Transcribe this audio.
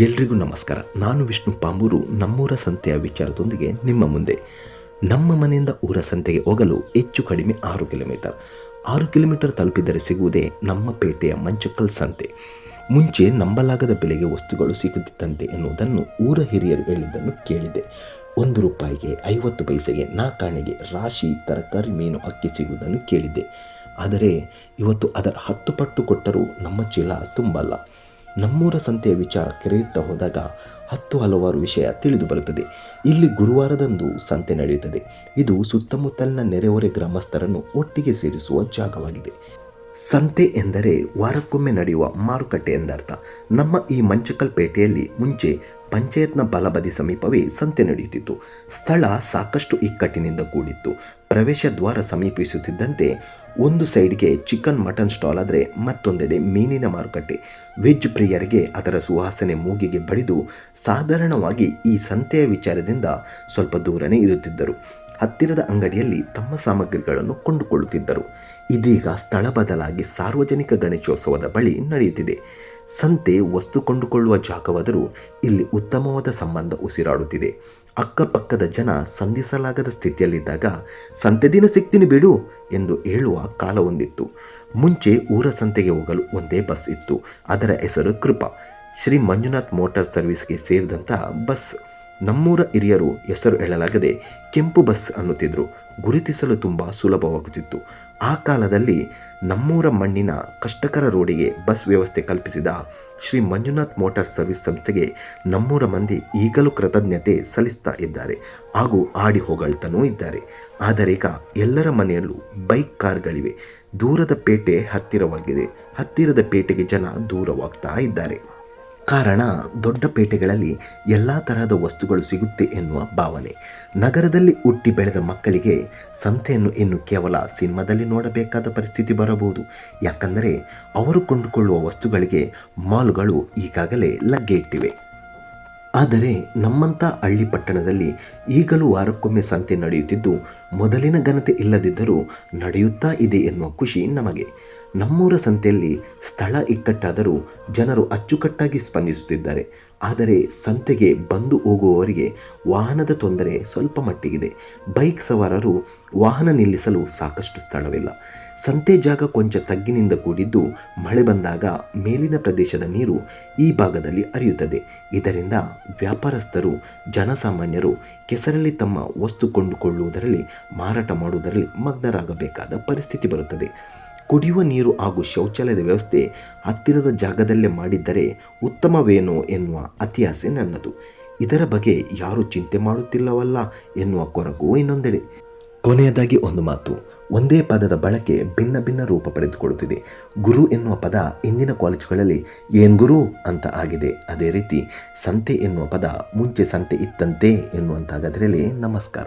ಎಲ್ರಿಗೂ ನಮಸ್ಕಾರ. ನಾನು ವಿಷ್ಣು ಪಾಂಬೂರು. ನಮ್ಮೂರ ಸಂತೆಯ ವಿಚಾರದೊಂದಿಗೆ ನಿಮ್ಮ ಮುಂದೆ. ನಮ್ಮ ಮನೆಯಿಂದ ಊರ ಸಂತೆಗೆ ಹೋಗಲು ಹೆಚ್ಚು ಕಡಿಮೆ ಆರು ಕಿಲೋಮೀಟರ್. ಆರು ಕಿಲೋಮೀಟರ್ ತಲುಪಿದರೆ ಸಿಗುವುದೇ ನಮ್ಮ ಪೇಟೆಯ ಮಂಚಕ್ಕಲ್ ಸಂತೆ. ಮುಂಚೆ ನಂಬಲಾಗದ ಬೆಲೆಗೆ ವಸ್ತುಗಳು ಸಿಗುತ್ತಿತ್ತಂತೆ ಎನ್ನುವುದನ್ನು ಊರ ಹಿರಿಯರು ಹೇಳಿದ್ದನ್ನು ಕೇಳಿದೆ. ಒಂದು ರೂಪಾಯಿಗೆ ಐವತ್ತು ಪೈಸೆಗೆ ನಾಕಾಣೆಗೆ ರಾಶಿ, ತರಕಾರಿ, ಮೀನು, ಅಕ್ಕಿ ಸಿಗುವುದನ್ನು ಕೇಳಿದ್ದೆ ಆದರೆ ಇವತ್ತು ಅದರ ಹತ್ತು ಪಟ್ಟು ಕೊಟ್ಟರೂ ನಮ್ಮ ಚೀಲ ತುಂಬಲ್ಲ. ನಮ್ಮೂರ ಸಂತೆಯ ವಿಚಾರ ಕೆರೆಯುತ್ತಾ ಹೋದಾಗ ಹತ್ತು ಹಲವಾರು ವಿಷಯ ತಿಳಿದು ಬರುತ್ತದೆ. ಇಲ್ಲಿ ಗುರುವಾರದಂದು ಸಂತೆ ನಡೆಯುತ್ತದೆ. ಇದು ಸುತ್ತಮುತ್ತಲಿನ ನೆರೆಹೊರೆ ಗ್ರಾಮಸ್ಥರನ್ನು ಒಟ್ಟಿಗೆ ಸೇರಿಸುವ ಜಾಗವಾಗಿದೆ. ಸಂತೆ ಎಂದರೆ ವಾರಕ್ಕೊಮ್ಮೆ ನಡೆಯುವ ಮಾರುಕಟ್ಟೆ ಎಂದರ್ಥ. ನಮ್ಮ ಈ ಮಂಚಕಲ್ ಪೇಟೆಯಲ್ಲಿ ಮುಂಚೆ ಪಂಚಾಯತ್ನ ಬಲಬದಿ ಸಮೀಪವೇ ಸಂತೆ ನಡೆಯುತ್ತಿತ್ತು. ಸ್ಥಳ ಸಾಕಷ್ಟು ಇಕ್ಕಟ್ಟಿನಿಂದ ಕೂಡಿತ್ತು. ಪ್ರವೇಶ ದ್ವಾರ ಸಮೀಪಿಸುತ್ತಿದ್ದಂತೆ ಒಂದು ಸೈಡ್ಗೆ ಚಿಕನ್ ಮಟನ್ ಸ್ಟಾಲ್ ಆದರೆ ಮತ್ತೊಂದೆಡೆ ಮೀನಿನ ಮಾರುಕಟ್ಟೆ. ವೆಜ್ ಪ್ರಿಯರಿಗೆ ಅದರ ಸುವಾಸನೆ ಮೂಗಿಗೆ ಬಡಿದು ಸಾಧಾರಣವಾಗಿ ಈ ಸಂತೆಯ ವಿಚಾರದಿಂದ ಸ್ವಲ್ಪ ದೂರನೇ ಇರುತ್ತಿದ್ದರು. ಹತ್ತಿರದ ಅಂಗಡಿಯಲ್ಲಿ ತಮ್ಮ ಸಾಮಗ್ರಿಗಳನ್ನು ಕೊಂಡುಕೊಳ್ಳುತ್ತಿದ್ದರು. ಇದೀಗ ಸ್ಥಳ ಬದಲಾಗಿ ಸಾರ್ವಜನಿಕ ಗಣೇಶೋತ್ಸವದ ಬಳಿ ನಡೆಯುತ್ತಿದೆ. ಸಂತೆ ವಸ್ತು ಕೊಂಡುಕೊಳ್ಳುವ ಜಾಗವಾದರೂ ಇಲ್ಲಿ ಉತ್ತಮವಾದ ಸಂಬಂಧ ಉಸಿರಾಡುತ್ತಿದೆ. ಅಕ್ಕಪಕ್ಕದ ಜನ ಸಂಧಿಸಲಾಗದ ಸ್ಥಿತಿಯಲ್ಲಿದ್ದಾಗ, ಸಂತೆ ದಿನ ಸಿಗ್ತೀನಿ ಬಿಡು ಎಂದು ಹೇಳುವ ಕಾಲ ಒಂದಿತ್ತು. ಮುಂಚೆ ಊರ ಸಂತೆಗೆ ಹೋಗಲು ಒಂದೇ ಬಸ್ ಇತ್ತು. ಅದರ ಹೆಸರು ಕೃಪಾ. ಶ್ರೀ ಮಂಜುನಾಥ್ ಮೋಟಾರ್ ಸರ್ವಿಸ್ಗೆ ಸೇರಿದಂಥ ಬಸ್ ನಮ್ಮೂರ ಹಿರಿಯರು ಹೆಸರು ಹೇಳಲಾಗದೆ ಕೆಂಪು ಬಸ್ ಅನ್ನುತ್ತಿದ್ದರು ಗುರುತಿಸಲು ತುಂಬ ಸುಲಭವಾಗುತ್ತಿತ್ತು. ಆ ಕಾಲದಲ್ಲಿ ನಮ್ಮೂರ ಮಣ್ಣಿನ ಕಷ್ಟಕರ ರೋಡಿಗೆ ಬಸ್ ವ್ಯವಸ್ಥೆ ಕಲ್ಪಿಸಿದ ಶ್ರೀ ಮಂಜುನಾಥ್ ಮೋಟಾರ್ ಸರ್ವಿಸ್ ಸಂಸ್ಥೆಗೆ ನಮ್ಮೂರ ಮಂದಿ ಈಗಲೂ ಕೃತಜ್ಞತೆ ಸಲ್ಲಿಸ್ತಾ ಇದ್ದಾರೆ. ಹಾಗೂ ಆಡಿ ಹೋಗಳ್ತಾನೂ ಇದ್ದಾರೆ. ಆದರೆ ಈಗ ಎಲ್ಲರ ಮನೆಯಲ್ಲೂ ಬೈಕ್ ಕಾರ್ಗಳಿವೆ. ದೂರದ ಪೇಟೆ ಹತ್ತಿರವಾಗಿದೆ. ಹತ್ತಿರದ ಪೇಟೆಗೆ ಜನ ದೂರವಾಗ್ತಾ ಇದ್ದಾರೆ. ಕಾರಣ ದೊಡ್ಡ ಪೇಟೆಗಳಲ್ಲಿ ಎಲ್ಲ ತರಹದ ವಸ್ತುಗಳು ಸಿಗುತ್ತೆ ಎನ್ನುವ ಭಾವನೆ. ನಗರದಲ್ಲಿ ಹುಟ್ಟಿ ಬೆಳೆದ ಮಕ್ಕಳಿಗೆ ಸಂತೆಯನ್ನು ಇನ್ನು ಕೇವಲ ಸಿನಿಮಾದಲ್ಲಿ ನೋಡಬೇಕಾದ ಪರಿಸ್ಥಿತಿ ಬರಬಹುದು. ಯಾಕಂದರೆ ಅವರು ಕೊಂಡುಕೊಳ್ಳುವ ವಸ್ತುಗಳಿಗೆ ಮಾಲ್ಗಳು ಈಗಾಗಲೇ ಲಗ್ಗೆ ಇಟ್ಟಿವೆ. ಆದರೆ ನಮ್ಮಂಥ ಹಳ್ಳಿ ಪಟ್ಟಣದಲ್ಲಿ ಈಗಲೂ ವಾರಕ್ಕೊಮ್ಮೆ ಸಂತೆ ನಡೆಯುತ್ತಿದ್ದು, ಮೊದಲಿನ ಘನತೆ ಇಲ್ಲದಿದ್ದರೂ ನಡೆಯುತ್ತಾ ಇದೆ ಎನ್ನುವ ಖುಷಿ ನಮಗೆ. ನಮ್ಮೂರ ಸಂತೆಯಲ್ಲಿ ಸ್ಥಳ ಇಕ್ಕಟ್ಟಾದರೂ ಜನರು ಅಚ್ಚುಕಟ್ಟಾಗಿ ಸ್ಪಂದಿಸುತ್ತಿದ್ದಾರೆ. ಆದರೆ ಸಂತೆಗೆ ಬಂದು ಹೋಗುವವರಿಗೆ ವಾಹನದ ತೊಂದರೆ ಸ್ವಲ್ಪ ಮಟ್ಟಿಗಿದೆ. ಬೈಕ್ ಸವಾರರು ವಾಹನ ನಿಲ್ಲಿಸಲು ಸಾಕಷ್ಟು ಸ್ಥಳವಿಲ್ಲ. ಸಂತೆ ಜಾಗ ಕೊಂಚ ತಗ್ಗಿನಿಂದ ಕೂಡಿದ್ದು ಮಳೆ ಬಂದಾಗ ಮೇಲಿನ ಪ್ರದೇಶದ ನೀರು ಈ ಭಾಗದಲ್ಲಿ ಹರಿಯುತ್ತದೆ. ಇದರಿಂದ ವ್ಯಾಪಾರಸ್ಥರು, ಜನಸಾಮಾನ್ಯರು ಕೆಸರಲ್ಲಿ ತಮ್ಮ ವಸ್ತು ಕೊಂಡುಕೊಳ್ಳುವುದರಲ್ಲಿ ಮಾರಾಟ ಮಾಡುವುದರಲ್ಲಿ ಮಗ್ನರಾಗಬೇಕಾದ ಪರಿಸ್ಥಿತಿ ಬರುತ್ತದೆ. ಕುಡಿಯುವ ನೀರು ಹಾಗೂ ಶೌಚಾಲಯದ ವ್ಯವಸ್ಥೆ ಹತ್ತಿರದ ಜಾಗದಲ್ಲೇ ಮಾಡಿದ್ದರೆ ಉತ್ತಮವೇನೋ ಎನ್ನುವ ಅತಿಯಾಸೆ ನನ್ನದು. ಇದರ ಬಗ್ಗೆ ಯಾರು ಚಿಂತೆ ಮಾಡುತ್ತಿಲ್ಲವಲ್ಲ ಎನ್ನುವ ಕೊರಗೂ ಇನ್ನೊಂದೆಡೆ. ಕೊನೆಯದಾಗಿ ಒಂದು ಮಾತು. ಒಂದೇ ಪದದ ಬಳಕೆ ಭಿನ್ನ ಭಿನ್ನ ರೂಪ ಪಡೆದುಕೊಳ್ಳುತ್ತಿದೆ. ಗುರು ಎನ್ನುವ ಪದ ಇಂದಿನ ಕಾಲೇಜುಗಳಲ್ಲಿ ಏನ್ ಗುರು ಅಂತ ಆಗಿದೆ. ಅದೇ ರೀತಿ ಸಂತೆ ಎನ್ನುವ ಪದ ಮುಂಚೆ ಸಂತೆ ಇತ್ತಂತೆ ಎನ್ನುವಂತಾಗದ್ರಲ್ಲಿ ನಮಸ್ಕಾರ.